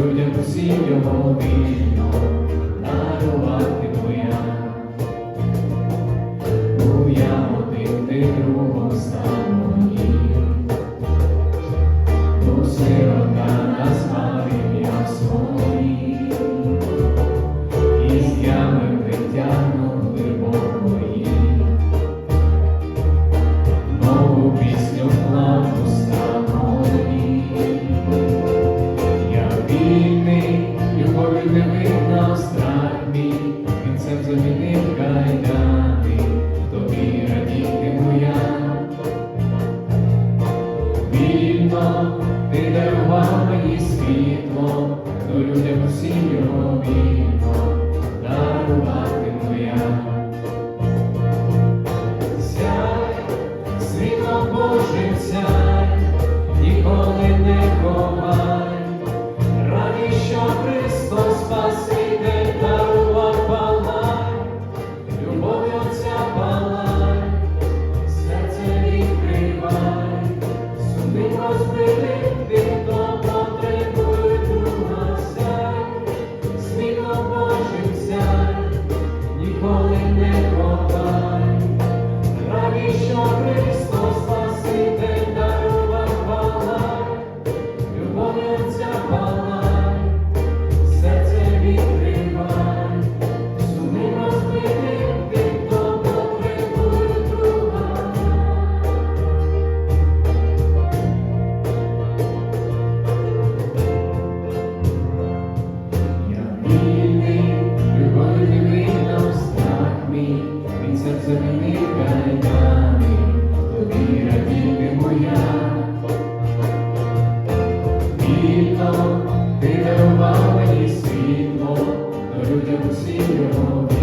людям посіяв молодий, дарував. si yo vivo, dar земни небами, тобі моя, вільно ти дарував мені світло, людям усім.